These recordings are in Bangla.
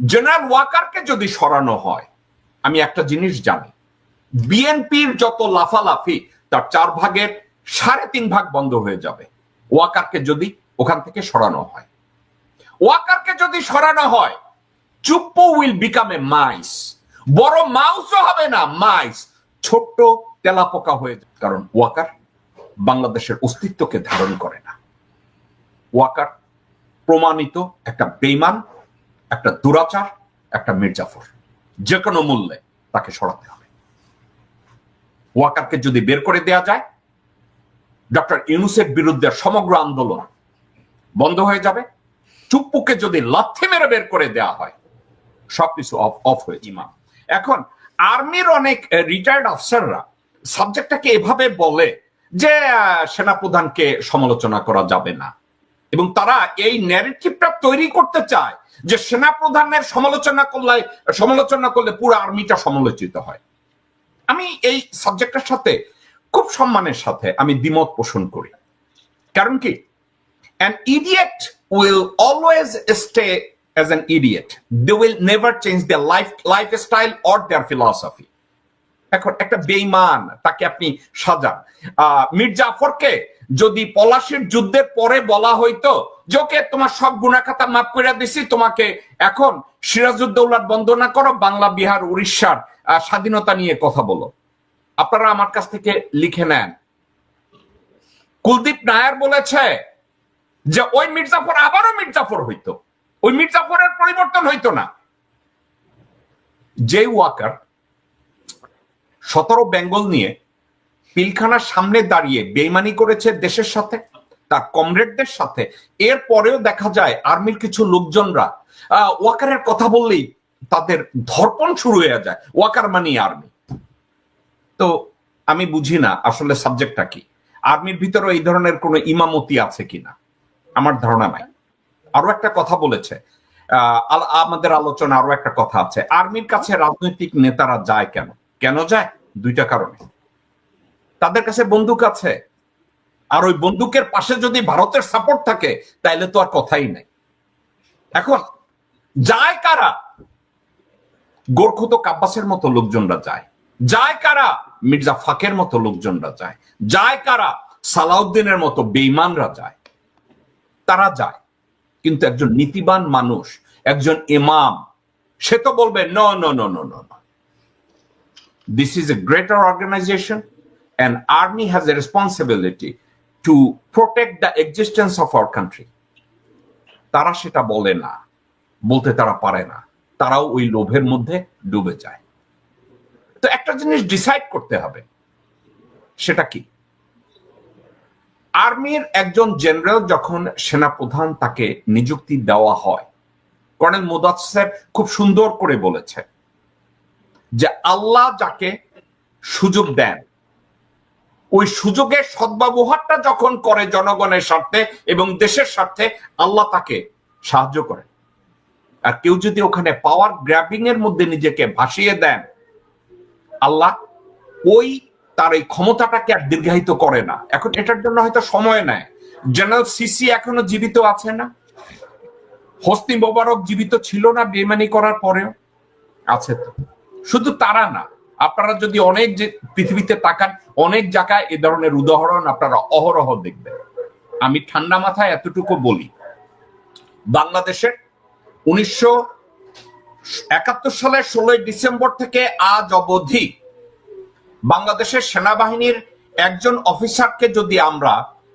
জেনারেল ওয়াকারকে যদি সরানো হয়, আমি একটা জিনিস জানি, বিএনপির যত লাফালাফি, তার চার ভাগের সাড়ে তিন ভাগ বন্ধ হয়ে যাবে। ওয়াকারকে যদি ওখান থেকে সরানো হয়। ওয়াকারকে যদি সরানো হয়, Chuppu will become a mice বড় মাউসও হবে না মাইস ছোট্ট তেলাপোকা হয়ে যাবে। কারণ ওয়াকার বাংলাদেশের অস্তিত্বকে ধারণ করে না। ওয়াকার প্রমাণিত একটা বেইমান একটা দুরাচার, একটা মির্জাফর। যে কোনো মূল্যে তাকে সরাতে হবে। ওয়াকারকে যদি বের করে দেয়া যায়, ডক্টর ইউনুসের বিরুদ্ধে সমগ্র আন্দোলন বন্ধ হয়ে যাবে। চুপ্পুকে যদি লাথি মেরে বের করে দেয়া হয়, সবকিছু অফ অফ হয়ে ইমাম এখন, আর্মির অনেক রিটায়ার্ড অফিসাররা সাবজেক্টটাকে এভাবে বলে যে সেনাপ্রধানকে সমালোচনা করা যাবে না। এবং তারা এই ন্যারেটিভটা তৈরি করতে চায় যে সেনাপ্রধানের সমালোচনা করলে সমালোচনা করলে পুরো আর্মিটা সমালোচিত হয়। আমি এই সাবজেক্টের সাথে খুব সম্মানের সাথে আমি দ্বিমত পোষণ করি। কারণ কি? An idiot will always stay as an idiot. They will never change their life lifestyle or their philosophy. এখন একটা বেইমান তাকে আপনি সাজান। আহ, মীর জাফরকে যদি পলাশির যুদ্ধের পরে বলা হইতো যে, ওকে, তোমার সব গুণাখাতা মাফ করে দিছি, তোমাকে এখন সিরাজউদ্দৌলার বন্ধ না করো, বাংলা, বিহার, উড়িষ্যার স্বাধীনতা নিয়ে কথা বলো। আপনারা আমার কাছ থেকে লিখে নেন। কুলদীপ নায়ার বলেছে যে, ওই মির্জাফর আবারও মির্জাফর হইতো। ওই মির্জাফরের পরিবর্তন হইতো না। যে ওয়াকার সতেরো বেঙ্গল নিয়ে পিলখানার সামনে দাঁড়িয়ে বেইমানি করেছে দেশের সাথে, তার কমরেডদের সাথে। এর পরেও দেখা যায় আর্মির কিছু লোকজনরা ওয়াকারের কথা বললেই তাদের ধর্পণ শুরু হয়ে যায়, ওয়াকার মানি আর্মি। তো আমি বুঝি না আসলে সাবজেক্টটা কি। আর্মির ভিতরে এই ধরনের কোনো ইমামতি আছে কিনা? আমার ধারণা নাই। আরও একটা কথা বলেছে আমাদের আলোচনা আরও একটা কথা আছে। আর্মির কাছে রাজনৈতিক নেতারা যায় কেন? কেন যায়? দুইটা কারণে। তাদের কাছে বন্দুক আছে। আর ওই বন্দুকের পাশে যদি ভারতের সাপোর্ট থাকে, তাইলে তো আর কথাই নাই। এখন, যায় কারা? গোর্খত কাব্বাসের মতো লোকজনরা যায়। যায় কারা? মির্জা ফাকের মতো লোকজনরা যায়। যায় কারা? সালাউদ্দিনের মতো বেইমানরা যায়। তারা যায়। কিন্তু একজন নীতিবান মানুষ, একজন ইমাম, সে তো বলবে ন no no no no this is a greater organization and army has a responsibility to protect the existence of our country. তারা সেটা বলে না, বলতে তারা পারে না। তারাও ওই লোভের মধ্যে ডুবে যায়। তো একটা জিনিস ডিসাইড করতে হবে, সেটা কি? আর্মির একজন জেনারেল যখন সেনাপ্রধান তাকে নিযুক্তি দেওয়া হয়, কর্নেল মুদাসের খুব সুন্দর করে বলেছে যে আল্লাহ যাকে সুযোগ দেন ওই সুযোগের সদ্ব্যবহারটা যখন করে জনগণের স্বার্থে এবং দেশের স্বার্থে, আল্লাহ তাকে সাহায্য করেন আর কেউ যদি ওখানে পাওয়ার গ্র্যাবিং এর মধ্যে নিজেকে ভাসিয়ে দেন, আল্লাহ ওই তার এই ক্ষমতাটাকে আর দীর্ঘায়িত করে না। এখন এটার জন্য হয়তো সময় নেয়। জেনারেল সিসি এখনও জীবিত আছে না? হস্তি মোবারক জীবিত ছিল না বেমানি করার পরেও? আছে তো। শুধু তারা না আপনারা যদি অনেক যে পৃথিবীতে তাকান, অনেক জায়গায় এ ধরনের উদাহরণ আপনারা অহরহ দেখবেন। আমি ঠান্ডা মাথায় এতটুকু বলি, বাংলাদেশের উনিশশো একাত্তর সালের ষোলোই ডিসেম্বর থেকে আজ অবধি বাংলাদেশের সেনাবাহিনীর একজন অফিসারকে যদি আমরা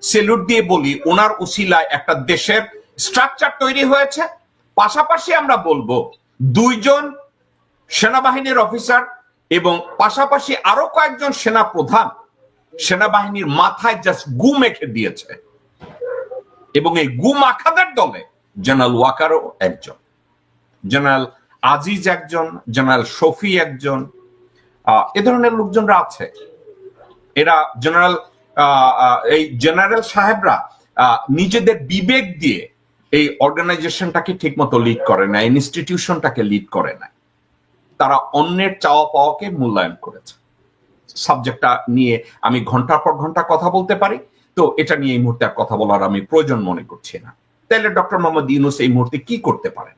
সেলুট দিয়ে বলি, ওনার উসিলায় একটা দেশের স্ট্রাকচার তৈরি হয়েছে। পাশাপাশি আমরা বলব, দুইজন সেনাবাহিনীর অফিসার এবং পাশাপাশি আরও কয়েকজন সেনা প্রধান সেনাবাহিনীর মাথায় জাস্ট গু মেখে দিয়েছে। এবং এই গু মাখাদের দলে জেনারেল ওয়াকারও একজন, জেনারেল আজিজ একজন, জেনারেল শফি একজন এ ধরনের লোকজনরা আছে। এরা জেনারেল এই জেনারেল সাহেবরা নিজেদের বিবেক দিয়ে এই অর্গানাইজেশনটাকে ঠিকমতো লিড করে না ইনস্টিটিউশনটাকে লিড করে না। তারা অন্যের চাওয়া পাওয়াকে মূল্যায়ন করেছে। সাবজেক্টটা নিয়ে আমি ঘণ্টার পর ঘণ্টা কথা বলতে পারি, তো এটা নিয়ে এই মুহূর্তে আর কথা বলার আমি প্রয়োজন মনে করছি না। তাহলে ডক্টর মোহাম্মদ ইউনুস এই মুহূর্তে কি করতে পারেন?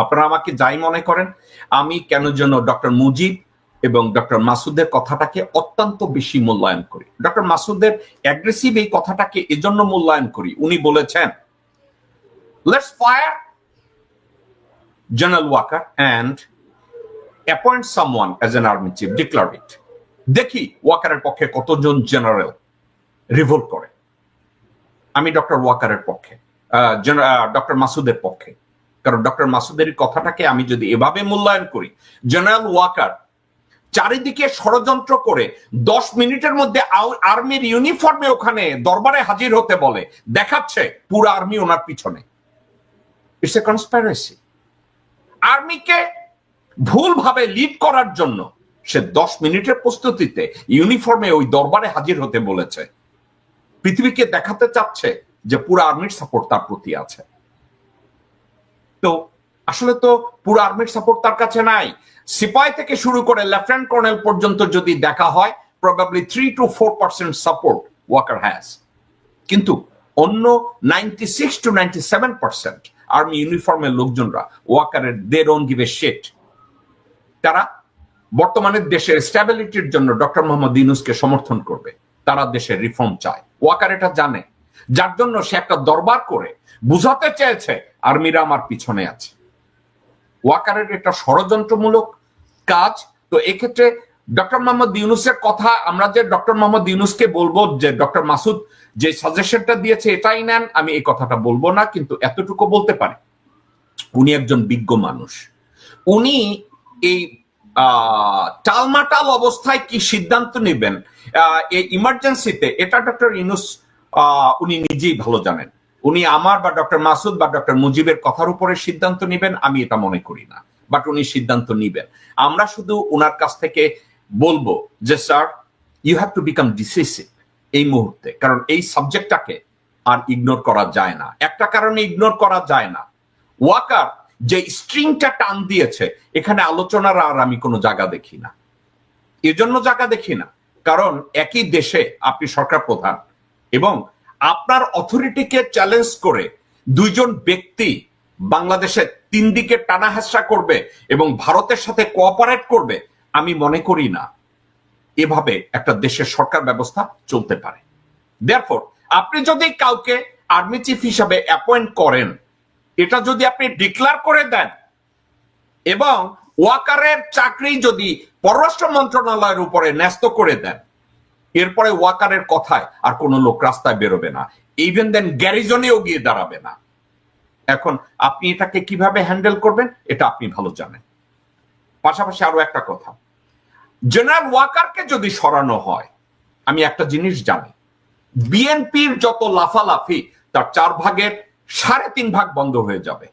আপনারা আমাকে যাই মনে করেন, আমি কেন যেন ডক্টর মুজিব এবং ডক্টর মাসুদের কথাটাকে অত্যন্ত বেশি মূল্যায়ন করি। ডক্টর মাসুদের অ্যাগ্রেসিভ এই কথাটাকে এজন্য মূল্যায়ন করি। উনি বলেছেন let's fire general Waker and appoint someone as an army chief declare it দেখি ওয়াকারের পক্ষে কতজন জেনারেল রিভোল্ট করে। আমি ডক্টর ওয়াকারের পক্ষে ডক্টর মাসুদের পক্ষে। কারণ ডক্টর মাসুদের কথাটাকে আমি যদি এভাবে মূল্যায়ন করি জেনারেল ওয়াকার চারিদিকে ষড়যন্ত্র করে দশ মিনিটের মধ্যে আর্মির ইউনিফর্মে ওখানে দরবারে হাজির হতে বলে, দেখাচ্ছে পুরো আর্মি ওনার পিছনে। ইটস এ কনস্পাইরেসি আর্মিকে ভুলভাবে লিড করার জন্য সে দশ মিনিটের প্রস্তুতিতে ইউনিফর্মে ওই দরবারে হাজির হতে বলেছে। পৃথিবীকে দেখাতে চাচ্ছে যে পুরো আর্মির সাপোর্ট তার প্রতি আছে। তো আসলে তো পুরো আর্মির সাপোর্ট তার কাছে নাই। সিপাই থেকে শুরু করে লেফটেন্যান্ট কর্নেল পর্যন্ত যদি দেখা হয় probably three to four percent support Waker has কিন্তু অন্য ninety six to ninety seven percent army ইউনিফর্মের লোকজনরা ওয়াকারের দে ডোন্ট গিভ এ শেট তারা বর্তমানে দেশের স্ট্যাবিলিটির জন্য ডক্টর মোহাম্মদ ইউনুসকে সমর্থন করবে। তারা দেশের রিফর্ম চায়। ওয়াকার এটা জানে। যার জন্য সে একটা দরবার করে, বুঝাতে চেয়েছে, আর্মিরা আমার পিছনে আছে। ওয়াকারের এটা ষড়যন্ত্রমূলক কাজ। তো এক্ষেত্রে ডক্টর মোহাম্মদ ইউনুসের কথা আমরা যে ডক্টর মোহাম্মদ ইউনুসকে বলব, যে ডক্টর মাসুদ যে সাজেশনটা দিয়েছে, এটাই নেন, আমি এই কথাটা বলব না, কিন্তু এতটুকু বলতে পারি। উনি একজন বিজ্ঞ মানুষ। উনি এই টালমাটাল অবস্থায় কি সিদ্ধান্ত নেবেন? এই ইমার্জেন্সিতে, এটা ডক্টর ইউনুস উনি নিজেই ভালো জানেন। উনি আমার বা ডক্টর মাসুদ বা ডক্টর মুজিবের কথার উপরে সিদ্ধান্ত নেবেন, আমি এটা মনে করি না। বাট উনি সিদ্ধান্ত নিবেন। আমরা শুধু ওনার কাছ থেকে বলব যে, sir you have to become decisive এই মুহূর্তে। কারণ এই সাবজেক্টটাকে আর ইগনোর করা যায় না। একটা কারণে ইগনোর করা যায় না। ওয়াকার যে স্ট্রিংটা টান দিয়েছে, এখানে আলোচনার আর আমি কোনো জায়গা দেখি না। এজন্য জায়গা দেখি না। কারণ একই দেশে আপনি সরকার প্রধান এবং আপনার অথরিটিকে চ্যালেঞ্জ করে দুইজন ব্যক্তি বাংলাদেশে তিন দিকে টানা হেসরা করবে এবং ভারতের সাথে কোঅপারেট করবে আমি মনে করি না এভাবে একটা দেশের সরকার ব্যবস্থা চলতে পারে। দেয়ারফোর আপনি যদি কাউকে আর্মি চিফ হিসাবে অ্যাপয়েন্ট করেন, এটা যদি আপনি ডিক্লার করে দেন, এবং ওয়াকারের চাকরি যদি পররাষ্ট্র মন্ত্রণালয়ের উপরে ন্যস্ত করে দেন, এরপরে ওয়াকারের কথায় আর কোনো লোক রাস্তায় বেরোবে না। ইভেন দেন গ্যারিজনেও গিয়ে দাঁড়াবে না। এখন আপনি এটাকে কীভাবে হ্যান্ডেল করবেন, এটা আপনি ভালো জানেন। পাশাপাশি আরও একটা কথা। জেনারেল ওয়াকারকে যদি সরানো হয়, আমি একটা জিনিস জানি বিএনপির যত লাফালাফি, তার চার ভাগের সাড়ে তিন ভাগ বন্ধ হয়ে যাবে।